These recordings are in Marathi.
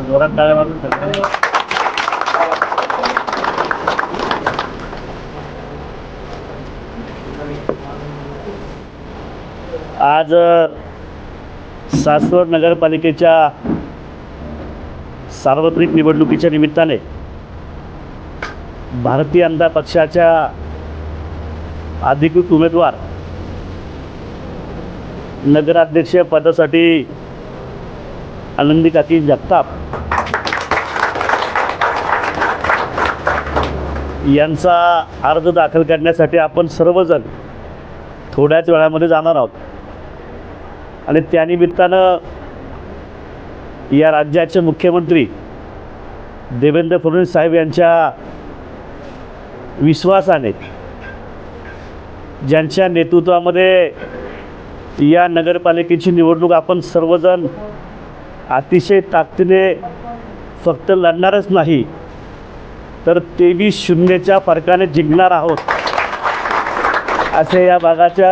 जोरात टाळ्या मारून आज सासवड नगरपालिकेच्या सार्वत्रिक निवडणुकीच्या निमित्ताने भारतीय जनता पक्षाच्या अधिकृत उमेदवार नगराध्यक्ष पदासाठी आनंदी काकी जगताप यांचा अर्ज दाखल करण्यासाठी आपण सर्वजण थोड्याच वेळामध्ये जाणार आहोत. आणि त्यानिमित्तानं या राज्याचे मुख्यमंत्री देवेंद्र फडणवीस साहेब यांच्या विश्वासाने ज्यांच्या नेतृत्वामध्ये या नगरपालिकेची निवडणूक आपण सर्वजण अतिशय ताकदीने फक्त लढणारच नाही तर तेवीस शून्यच्या फरकाने जिंकणार आहोत. असे या भागाच्या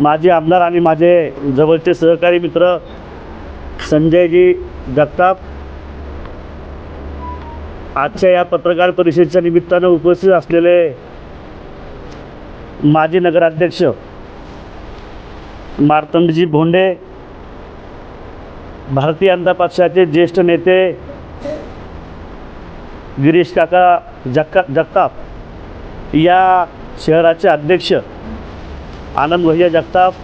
माजी आमदार आणि माझे जवळचे सहकारी मित्र संजयजी जगताप आजच्या या पत्रकार परिषदेच्या निमित्तानं उपस्थित असलेले माजी नगराध्यक्ष मार्तंडजी भोंडे भारतीय जनता पक्षाचे ज्येष्ठ नेते गिरीश काका जगका जगताप या शहराचे अध्यक्ष आनंद भैया जगताप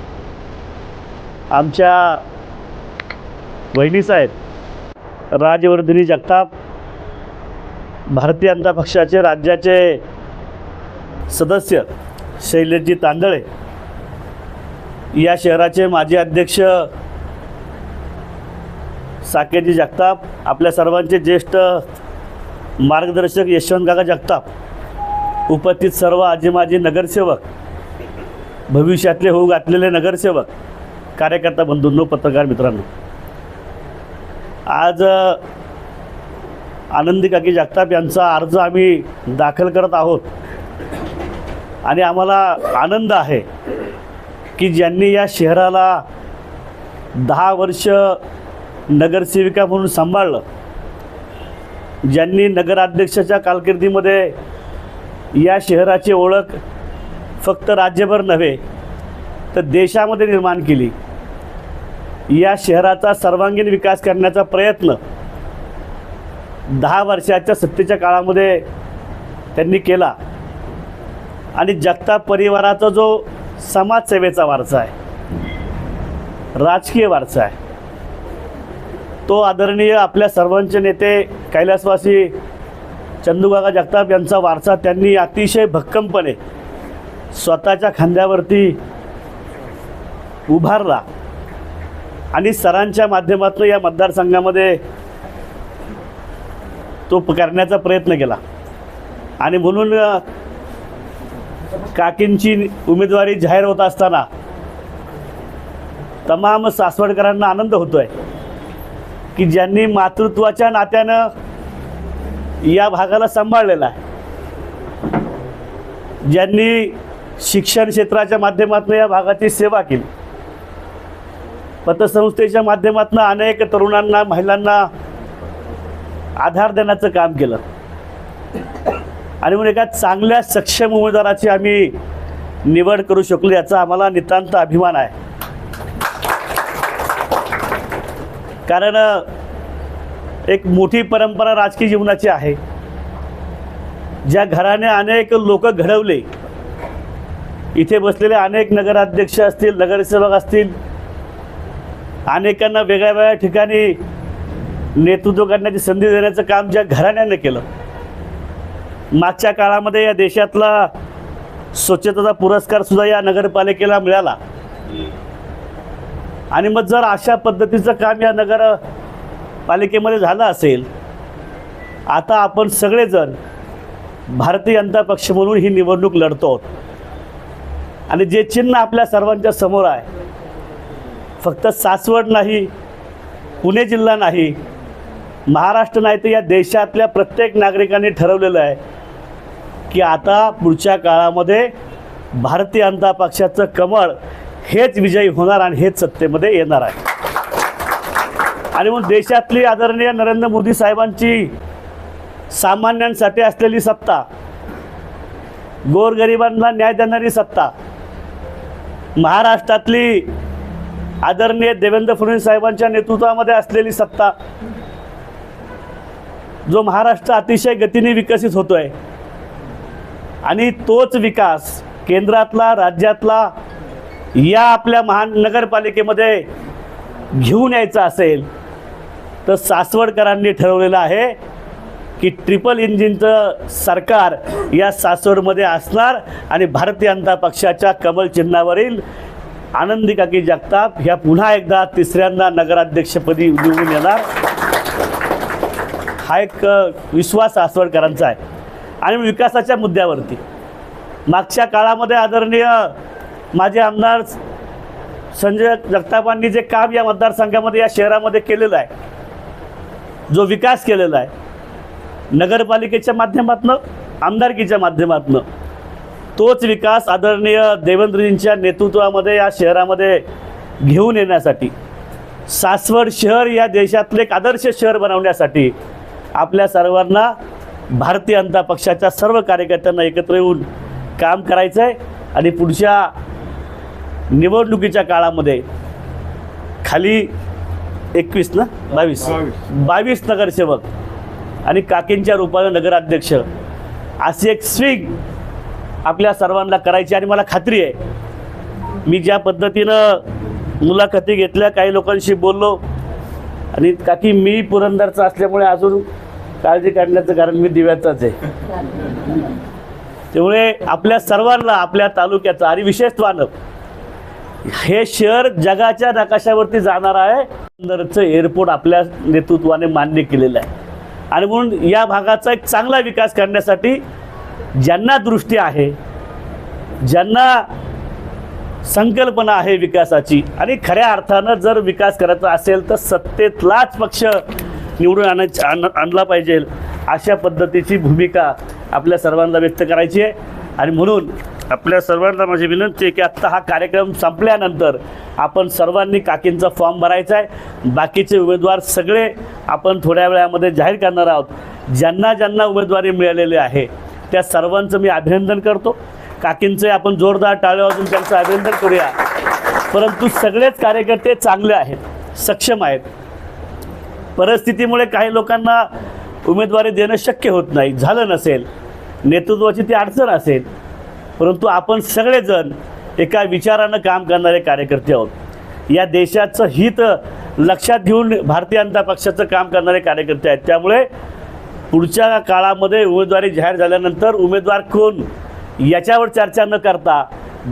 आमच्या बहिणीसाहेब राजवर्धिनी जगताप भारतीय जनता पक्षाचे राज्याचे सदस्य शैलेशजी तांदळे या शहराचे माजी अध्यक्ष साकेजी जगताप आपल्या सर्वांचे ज्येष्ठ मार्गदर्शक यशवंत काका जगताप उपस्थित सर्व आजी माजी नगरसेवक भविष्यातले होऊ घातलेले नगरसेवक कार्यकर्ता बंधूंनो पत्रकार मित्रांनो. आज आनंदी काकी जगताप यांचा अर्ज आम्ही दाखल करत आहोत. आणि आम्हाला आनंद आहे. की ज्यांनी या शहराला दहा वर्ष नगरसेविका म्हणून सांभाळलं ज्यांनी नगराध्यक्षाच्या कारकिर्दीमध्ये या शहराची ओळख फक्त राज्यभर नव्हे तर देशामध्ये निर्माण केली. या शहराचा सर्वांगीण विकास करण्याचा प्रयत्न दहा वर्षाच्या सत्तेच्या काळामध्ये त्यांनी केला. आणि जगताप परिवाराचा जो समाजसेवेचा वारसा आहे. राजकीय वारसा आहे. तो आदरणीय आपल्या सर्वांचे नेते कैलासवासी चंदूकाका जगताप यांचा वारसा त्यांनी अतिशय भक्कमपणे स्वतःच्या खांद्यावरती उभारला आणि सरांच्या माध्यमातून या मतदारसंघामध्ये तो करण्याचा प्रयत्न केला. आणि म्हणून काकींची उमेदवारी जाहीर होत असताना तमाम सासवडकरांना आनंद होतोय की ज्यांनी मातृत्वाच्या नात्यानं या भागाला सांभाळलेला आहे. ज्यांनी शिक्षण क्षेत्राच्या माध्यमातून या भागाची सेवा केली. पतसंस्थेच्या माध्यमातून अनेक तरुणांना महिलांना आधार देण्याचं काम केलं. आणि म्हणून एका चांगल्या सक्षम उमेदवाराची आम्ही निवड करू शकलो याचा आम्हाला नितांत अभिमान आहे. कारण एक मोठी परंपरा राजकीय जीवनाची आहे. ज्या घराने अनेक लोक घडवले इथे बसलेले अनेक नगराध्यक्ष असतील नगरसेवक असतील अनेकांना वेगळ्या वेगळ्या ठिकाणी नेतृत्व करण्याची संधी देण्याचं काम ज्या घराण्यानं केलं मागच्या काळामध्ये या देशातला स्वच्छतेचा पुरस्कार सुद्धा या नगरपालिकेला मिळाला. आणि मग जर अशा पद्धतीचं काम या नगर पालिकेमध्ये झालं असेल आता आपण सगळेजण भारतीय जनता पक्ष म्हणून ही निवडणूक लढतो आहोत. आणि जे चिन्ह आपल्या सर्वांच्या समोर आहे फक्त सासवड नाही पुणे जिल्हा नाही महाराष्ट्र नाही तर या देशातल्या प्रत्येक नागरिकांनी ठरवलेलं आहे की आता पुढच्या काळामध्ये भारतीय जनता पक्षाचं कमळ हेच विजयी होणार आणि हेच सत्तेमध्ये येणार आहे. आणि मग देशातली आदरणीय नरेंद्र मोदी साहेबांची सामान्यांसाठी असलेली सत्ता गोरगरिबांना न्याय देणारी सत्ता महाराष्ट्रातली आदरणीय देवेंद्र फडणवीस साहेबांच्या नेतृत्वामध्ये असलेली सत्ता जो महाराष्ट्र अतिशय गतीने विकसित होतोय. आणि तोच विकास केंद्रातला राज्यातला या आपल्या महानगरपालिकेमध्ये घेऊन यायचा असेल तर सासवडकरांनी ठरवलेलं आहे की ट्रिपल इंजिनचं सरकार या सासवडमध्ये असणार आणि भारतीय जनता पक्षाच्या कमल चिन्हावरील आनंदी काकी जगताप ह्या पुन्हा एकदा तिसऱ्यांदा नगराध्यक्षपदी निवडून येणार. हा एक विश्वास सासवडकरांचा आहे. आणि विकासाच्या मुद्द्यावरती. मागच्या काळामध्ये आदरणीय माझे आमदार संजय जगतापांनी जे काम या मतदारसंघामध्ये या शहरामध्ये केलेलं आहे जो विकास केलेला आहे नगरपालिकेच्या माध्यमातून आमदारकीच्या माध्यमातून तोच विकास आदरणीय देवेंद्रजींच्या नेतृत्वामध्ये या शहरामध्ये घेऊन येण्यासाठी सासवड शहर या देशातले एक आदर्श शहर बनवण्यासाठी आपल्या सर्वांना भारतीय जनता पक्षाच्या सर्व कार्यकर्त्यांना एकत्र येऊन काम करायचं आहे. आणि पुढच्या निवडणुकीच्या काळामध्ये खाली एकवीस ना? बावीस. बावीस. नगरसेवक आणि काकींच्या रूपानं नगराध्यक्ष अशी एक स्विंग आपल्या सर्वांना करायची आणि मला खात्री आहे. मी ज्या पद्धतीनं मुलाखती घेतल्या काही लोकांशी बोललो आणि काकी मी पुरंदरचा असल्यामुळे अजून काळजी काढण्याचं कारण मी दिव्याचाच आहे. त्यामुळे आपल्या सर्वांना आपल्या तालुक्याचं आणि विशेषत्वानं हे शहर जगाच्या नकाशावरती जाणार आहे. पुरंदरचं एअरपोर्ट आपल्या नेतृत्वाने मान्य केलेलं आहे. आणि म्हणून या भागाचा एक चांगला विकास करण्यासाठी ज्यांना दृष्टी आहे ज्यांना संकल्पना आहे विकासाची आणि खऱ्या अर्थानं जर विकास करायचा असेल तर सत्तेतलाच पक्ष निवडून आणायचा आण आणला पाहिजे अशा पद्धतीची भूमिका आपल्या सर्वांना व्यक्त करायची आहे. आणि म्हणून आपल्या सर्वांना माझी विनंती आहे की आत्ता हा कार्यक्रम संपल्यानंतर आपण सर्वांनी काकींचा फॉर्म भरायचा आहे. बाकीचे उमेदवार सगळे आपण थोड्या वेळामध्ये जाहीर करणार आहोत. ज्यांना ज्यांना उमेदवारी मिळालेली आहे त्या सर्वांचं मी अभिनंदन करतो. काकींचे आपण जोरदार टाळे वाजून त्यांचं अभिनंदन करूया. परंतु सगळेच कार्यकर्ते चांगले आहेत सक्षम आहेत. परिस्थितीमुळे काही लोकांना उमेदवारी देणं शक्य होत नाही झालं नसेल नेतृत्वाची ती अडचण असेल परंतु आपण सगळेजण एका विचारानं काम करणारे कार्यकर्ते आहोत. या देशाचं हित लक्षात घेऊन भारतीय जनता पक्षाचं काम करणारे कार्यकर्ते आहेत. त्यामुळे पुढच्या काळामध्ये उमेदवारी जाहीर झाल्यानंतर उमेदवार कोण? याच्यावर चर्चा न करता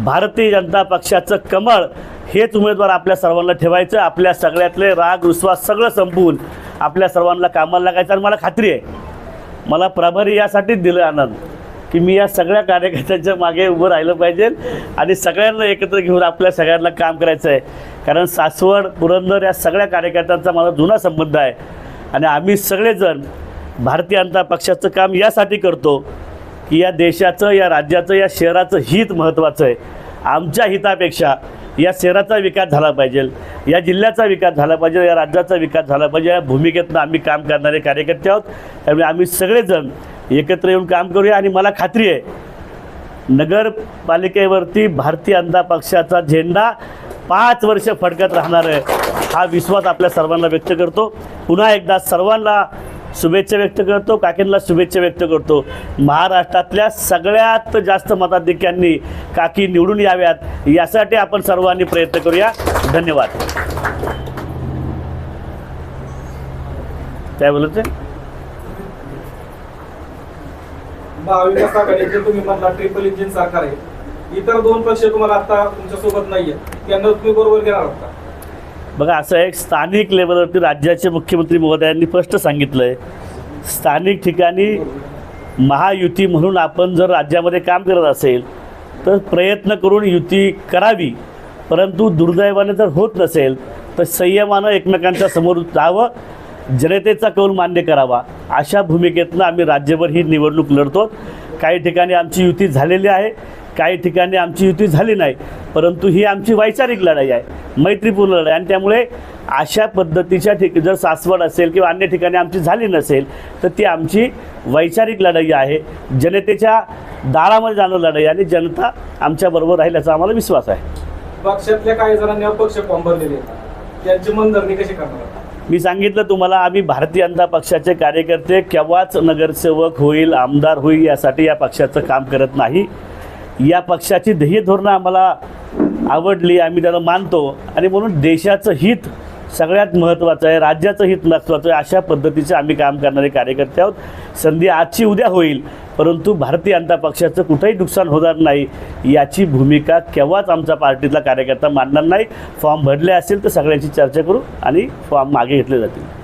भारतीय जनता पक्षाचं कमळ हेच उमेदवार आपल्या सर्वांना ठेवायचं आपल्या सगळ्यातले राग विश्वास सगळं संपवून आपल्या सर्वांना कामाला लागायचं. आणि मला खात्री आहे मला प्रभारी यासाठीच दिलं आनंद की मी या सगळ्या कार्यकर्त्यांच्या मागे उभं राहिलं पाहिजे आणि सगळ्यांना एकत्र घेऊन आपल्या सगळ्यांना काम करायचं आहे. कारण सासवड पुरंदर या सगळ्या कार्यकर्त्यांचा माझा जुना संबंध आहे. आणि आम्ही सगळेजण भारतीय जनता पक्षाचं काम यासाठी करतो की या देशाचं या राज्याचं या शहराचं हित महत्त्वाचं आहे. आमच्या हितापेक्षा या शहराचा विकास झाला पाहिजे या जिल्ह्याचा विकास झाला पाहिजे या राज्याचा विकास झाला पाहिजे. या भूमिकेतनं आम्ही काम करणारे कार्यकर्ते आहोत. त्यामुळे आम्ही सगळेजण एकत्र येऊन काम करूया. आणि मला खात्री आहे नगरपालिकेवरती भारतीय जनता पक्षाचा झेंडा पाच वर्ष फडकत राहणार आहे हा विश्वास आपल्या सर्वांना व्यक्त करतो. पुन्हा एकदा सर्वांना शुभेच्छा व्यक्त करतो काकींना शुभेच्छा व्यक्त करतो. महाराष्ट्रातल्या सगळ्यात जास्त मताधिक्यांनी काकी निवडून याव्यात यासाठी आपण सर्वांनी प्रयत्न करूया. धन्यवाद. काय बोलत आहे? महाविकास आघाडीचे तुम्ही म्हणला ट्रिपल इंजिन सरकार आहे. इतर दोन पक्ष तुम्हाला आता तुमच्यासोबत नाहीये त्यांना तुम्ही बरोबर घेणार आहात का? बघा असं एक स्थानिक लेवलवरती राज्याचे मुख्यमंत्री महोदयांनी स्पष्ट सांगितलं आहे स्थानिक ठिकाणी महायुती म्हणून आपण जर राज्यामध्ये काम करत असेल तर प्रयत्न करून युती करावी. परंतु दुर्दैवाने जर होत नसेल तर संयमानं एकमेकांच्या समोर जावं जनतेचा कौल मान्य करावा. अशा भूमिकेतनं आम्ही राज्यभर ही निवडणूक लढतो. काही ठिकाणी आमची युती झालेली आहे. काही ठिकाणी आमची युती झाली नाही परंतु ही आमची वैचारिक लढाई आहे मैत्रीपूर्ण लढाई. आणि त्यामुळे अशा पद्धतीच्या ठिक जर सासवड असेल किंवा अन्य ठिकाणी आमची झाली नसेल तर ती आमची वैचारिक लढाई आहे. जनतेच्या दारामध्ये जाणं लढाई आणि जनता आमच्याबरोबर राहील याचा आम्हाला विश्वास आहे. पक्षातल्या काही जणांनी अपक्ष फॉर्म भरलेले त्यांची मनधरणी कशी करणार? मी सांगितलं तुम्हाला आम्ही भारतीय जनता पक्षाचे कार्यकर्ते केव्हाच नगरसेवक होईल आमदार होईल यासाठी या पक्षाचं काम करत नाही. या पक्षाची ध्येय धोरणं आम्हाला आवडली आम्ही त्याला मानतो. आणि म्हणून देशाचं हित सगळ्यात महत्त्वाचं आहे राज्याचं हित महत्त्वाचं आहे अशा पद्धतीचे आम्ही काम करणारे कार्यकर्ते आहोत. संधी आजची उद्या होईल परंतु भारतीय जनता पक्षाचं कुठंही नुकसान होणार नाही याची भूमिका केव्हाच आमचा पार्टीतला कार्यकर्ता मांडणार नाही. फॉर्म भरले असेल तर सगळ्यांची चर्चा करू आणि फॉर्म मागे घेतले जातील.